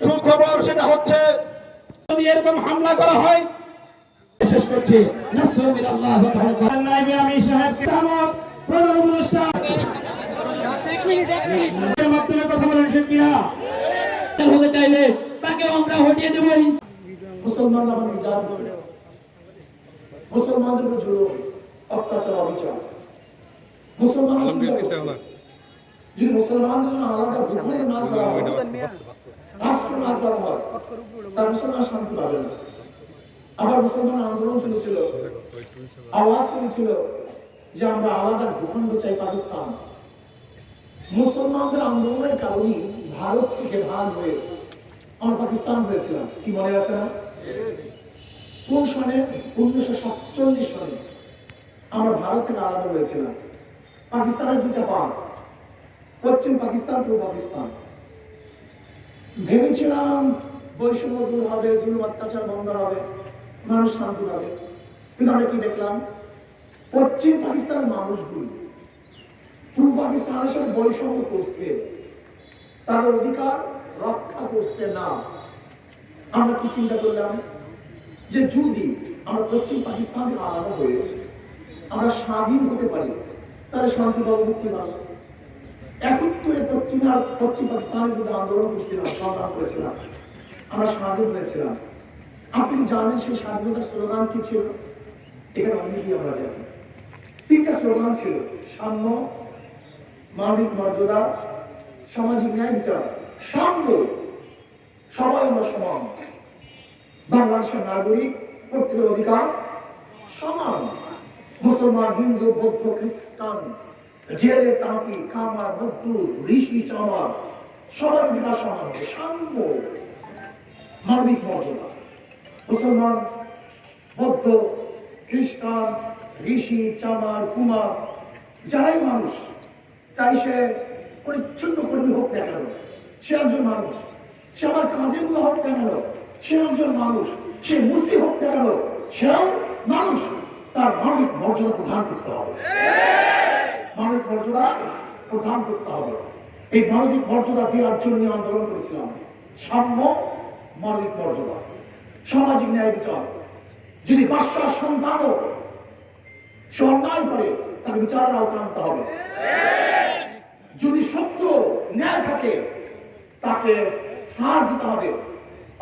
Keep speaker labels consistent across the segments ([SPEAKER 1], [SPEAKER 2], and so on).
[SPEAKER 1] সুখবর সেটা হচ্ছে যদি এরকম হামলা করা হয় শেষ করছি। নাসরু মিনাল্লাহ ওয়া তাআলা
[SPEAKER 2] নাইবে আমি সাহেব কিতামত প্রধান উপদেষ্টা। মাধ্যমে কথা বলেন সে কিনা?
[SPEAKER 1] হতে চাইলে তাকে আমরা হটিয়ে দেবো
[SPEAKER 3] মুসলমানরা আমাদের জাত মুসলমানদের উপর জুলুম অত্যাচার অবিচার। করছে, যদি মুসলমানদের জন্য আলাদা ভূখণ্ড না করা হয় রাষ্ট্র না করা হয় তার মুসলমান শান্তি পাবে না। আবার মুসলমান আন্দোলন চলেছিল আওয়াজ চলেছিল যে আমরা আলাদা ভূখণ্ড চাই পাকিস্তান। মুসলমানদের আন্দোলনের কারণে ভারত থেকে ভাগ হয়ে আমরা পাকিস্তান হয়েছিলাম। কি মনে আছে না? কোন সনে? উনিশশো সাতচল্লিশ সনে আমরা ভারত থেকে আলাদা হয়েছিলাম। পাকিস্তানের দুটা পার্ট পশ্চিম পাকিস্তান, পূর্ব পাকিস্তান। ভেবেছিলাম বৈষম্য দূর হবে, জুলুম অত্যাচার বন্ধ হবে, মানুষ শান্তি পাবে। কিন্তু আমরা কি দেখলাম? পশ্চিম পাকিস্তানের মানুষগুলি পূর্ব পাকিস্তানের সাথে বৈষম্য করছে। তাদের অধিকার রক্ষা করছে না। আমরা কি চিন্তা করলাম? যে যদি আমরা পশ্চিম পাকিস্তান আলাদা হয়ে আমরা স্বাধীন হতে পারি, তাহলে শান্তি পাবো মুক্তি পাবো। একত্তরে পশ্চিম পাকিস্তানের বিরুদ্ধে আন্দোলন করছিলাম সংগ্রাম করেছিলাম। আমরা স্বাধীন হয়েছিলাম। আপনি জানেন সেই স্বাধীনতার স্লোগান কি ছিল? এখানে অনেকেই আমরা জানি। তিনটা স্লোগান ছিল, সাম্য, মানবিক মর্যাদা, সামাজিক ন্যায় বিচার। সাম্য, সবাই আমরা সমান। বাংলাদেশের নাগরিক, প্রত্যেকের অধিকার সমান। মুসলমান, হিন্দু, বৌদ্ধ, খ্রিস্টান। জেলে তাঁতি কামার, মজদুর, ঋষি, চামার, সবার অধিকার সমান হবে, সাম্য। মানবিক মর্যাদা। মুসলমান, বৌদ্ধ, খ্রিস্টান, ঋষি, চামার, কুমার, যারাই মানুষ, চাই সে পরিচ্ছন্ন কর্মী হোক না কেন, সে একজন মানুষ, সে আমার কাজে গুলো হোক না কেন, সে একজন মানুষ, সে মুসি হোক না কেন সেও মানুষ, তার মানবিক মর্যাদা প্রদান করতে হবে। মানবিক মর্যাদা প্রদান করতে হবে। এই মানবিক মর্যাদা দেওয়ার জন্য আন্দোলন করেছিলাম। সাম্য মানবিক মর্যাদা। সামাজিক ন্যায় বিচার। যদি বাচ্চার সন্তানও সে অন্যায় করে, তাকে বিচারের আওতায় আনতে হবে। যদি সত্য ন্যায় থাকে, তাকে সাথ দিতে হবে।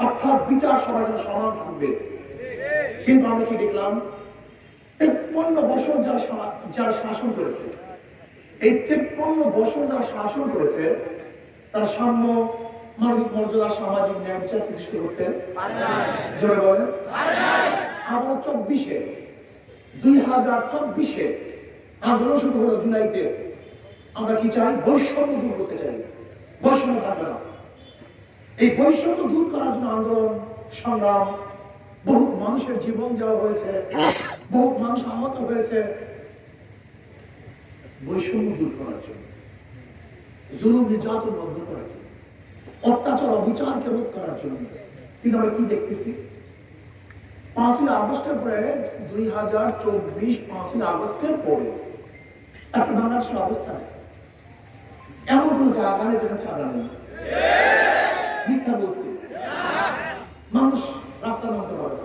[SPEAKER 3] অর্থাৎ বিচার সবার জন্য সমান থাকবে। কিন্তু আমরা কি দেখলাম? তেপ্পন্ন বছর যারা যারা শাসন করেছে এই তেপ্পন্ন বছর যারা শাসন করেছে, তারা সাম্য, মানবিক মর্যাদা, সামাজিক ন্যায় বিচার প্রতিষ্ঠা করতে জোরে বলেন। আমরা চব্বিশে, দুই হাজার চব্বিশে আন্দোলন শুরু হলো জুলাইতে। আমরা কি চাই? বৈষম্য দূর করতে চাই। বৈষম্য থাকবে না। এই বৈষম্য দূর করার জন্য আন্দোলন, সংগ্রাম বহু মানুষের জীবন দেওয়া হয়েছে। বহু মানুষ আহত হয়েছে। বৈষম্য দূর করার জন্য, জুলুম, নির্যাতন বন্ধ করার জন্য, অত্যাচার, অবিচারকে রোধ করার জন্য। কিন্তু আমরা কি দেখতেছি? পাঁচই আগস্টের পরে, দুই হাজার চব্বিশ পাঁচই আগস্টের পরে, আজকে বাংলাদেশের অবস্থা এমন কোন জায়গা নেই যেখানে চাঁদা নেই। মিথ্যা বলছি। মানুষ রাস্তা নামতে পারে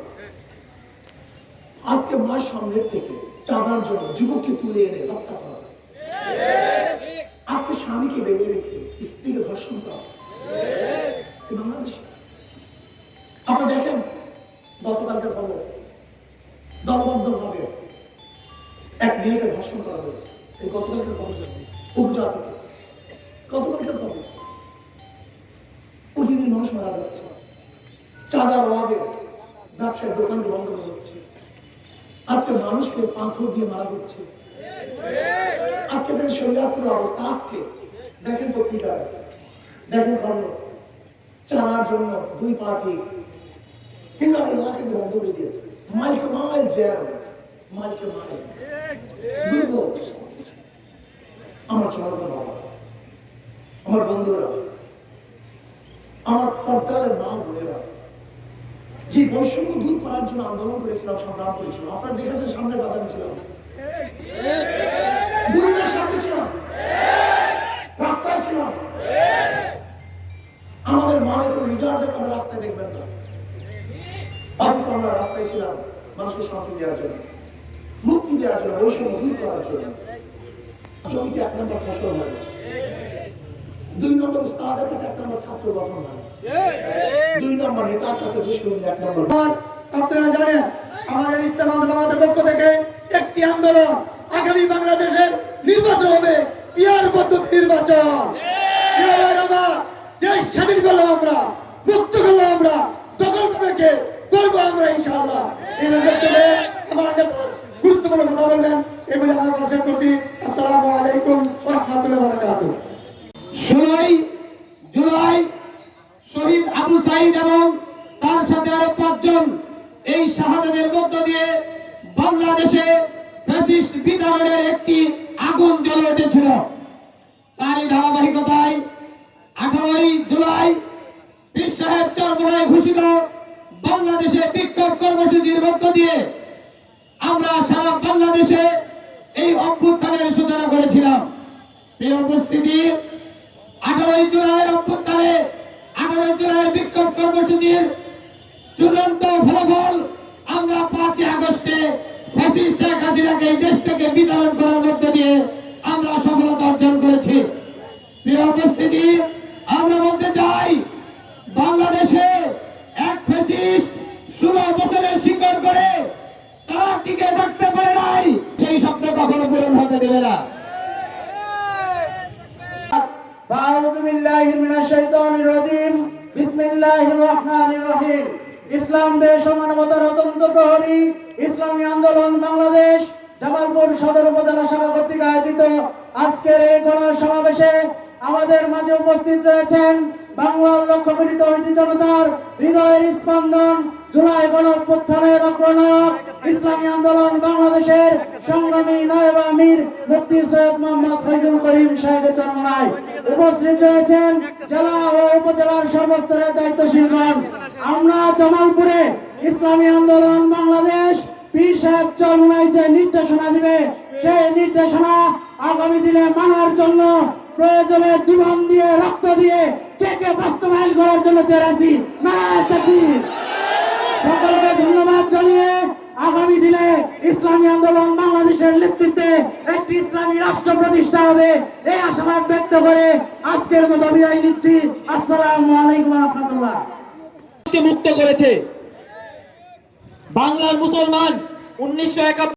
[SPEAKER 3] আজকে মাস সামনের থেকে চাঁদার জন্য যুবককে তুলে এনে হত্যা করা ধর্ষণ করা হয়েছে। এই গতকালকের খবর উপজাতিতে গতকালকের প্রতিদিন মানুষ মারা যাচ্ছে। চাঁদার অভাবে ব্যবসায় দোকানকে বন্ধ করা হচ্ছে। আজকে মানুষকে পাথর দিয়ে মারা হচ্ছে। আজকে দেখেন শরীয়তপুরের অবস্থা। আজকে দেখেন পত্রিকায় দেখেন খবর। চালার জন্য দুই পার্টি পুরো এলাকাকে বন্ধ করে দিয়েছে। মাইলকে মাইল জ্যাম। মাইল দুর্ভোগ আমার জনতা বাবা, আমার বন্ধুরা, আমার পর্দালের মা বোনেরা, যে বৈষম্য দূর করার জন্য আন্দোলন করেছিলাম, সংগ্রাম করেছিলাম, আপনারা দেখেছেন সামনে বাধা ছিলাম বুড়িটার সামনে ছিলাম। রাস্তায় ছিলাম। আমাদের মা নির্গারদেরকে আমরা রাস্তায় দেখবেন না। পাকিস্তান আমরা রাস্তায় ছিলাম, মানুষকে শান্তি দেওয়ার জন্য। দেওয়ার জন্য বৈষম্য দূর করার জন্য জমিতে এক নম্বর ফসল হয় দুই নম্বর উস্তাদের কাছে এক নম্বর ছাত্র গঠন হয় দুই নম্বর নেতার কাছে কোনদিন এক নম্বর
[SPEAKER 4] আপনারা জানেন, আমাদের ইসলাম আমাদের পক্ষ থেকে একটি আন্দোলন আগামী বাংলাদেশের নির্বাচন হবে পিয়ার পদ্ধতি নির্বাচন। দেশ স্বাধীন করলাম আমরা, মুক্ত করলাম আমরা, দখল করবে করব আমরা ইনশাআল্লাহ এই বক্তব্যে আমার নেতা গুরুত্বপূর্ণ কথা বলবেন এগুলি আমরা করছি, আসসালামু আলাইকুম রহমতুল্লাহ বারাকাতুহ।
[SPEAKER 1] ষোলোই জুলাই শহীদ আবু সাইদ এবং তার সাথে আরও পাঁচজন এই শাহাদাতের মধ্য দিয়ে বাংলাদেশে ফ্যাসিস্ট বিধানের একটি আগুন জ্বলে উঠেছিল। তারই ধারাবাহিকতায় আঠারোই জুলাই পীর সাহেব চরমনায় ঘোষিত বাংলাদেশে বিক্ষোভ কর্মসূচির মধ্য দিয়ে আমরা সারা বাংলাদেশে এই অভ্যুত্থানের সূচনা করেছিলাম। প্রিয় উপস্থিতি, আঠারোই জুলাই অভ্যুত্থানে, আঠারোই জুলাই বিক্ষোভ কর্মসূচির চূড়ান্ত ফলাফল আমরা পাঁচই আগস্টে ফ্যাসিস্ট শেখ হাসিনাকে এই দেশ থেকে বিতরণ করার মধ্য দিয়ে আমরা সফলতা অর্জন করেছি। প্রিয় উপস্থিতি, আমরা বলতে চাই, বাংলাদেশে পূরণ হতে দেবে না।
[SPEAKER 4] ইসলাম দেশ মানবতার অত্যন্ত প্রহরী। ইসলামী আন্দোলন বাংলাদেশ, জামালপুর সদর উপজেলা কর্তৃক আয়োজিত। আজকের এই আমাদের মাঝে উপস্থিত রয়েছেন বাংলার লক্ষ্য পীড়িত ঐতিহ্য জনতার হৃদয়ের স্পন্দন, জুলাই গণ অভ্যুত্থানের ইসলামী আন্দোলন বাংলাদেশের সংগ্রামী নায়েব আমির মুফতি সৈয়দ মোহাম্মদ ফৈজুল করিম সাহেবের চরমনায় উপস্থিত রয়েছেন জেলা ও উপজেলার সর্বস্তরের দায়িত্বশীলগণ আমরা জামালপুরে ইসলামী আন্দোলন বাংলাদেশ পীর সাহেব চরমনায় যে নির্দেশনা দিবে, সেই নির্দেশনা আগামী দিনে মানার জন্য, প্রয়োজনে জীবন দিয়ে, রক্ত দিয়ে কে কে বাস্তবায়ন করার জন্য তেরাজি তাকবীর। সকলকে ধন্যবাদ জানিয়ে আগামী দিনে ইসলামী আন্দোলন বাংলাদেশের নেতৃত্বে একটি ইসলামী রাষ্ট্র প্রতিষ্ঠা হবে। এই আশাবাদ ব্যক্ত করে আজকের মতো বিদায় নিচ্ছি। আসসালাম আলাইকুম রহমতুল্লাহ।
[SPEAKER 1] মুক্ত করেছে। বাংলার মুসলমান উনিশশো একাত্তর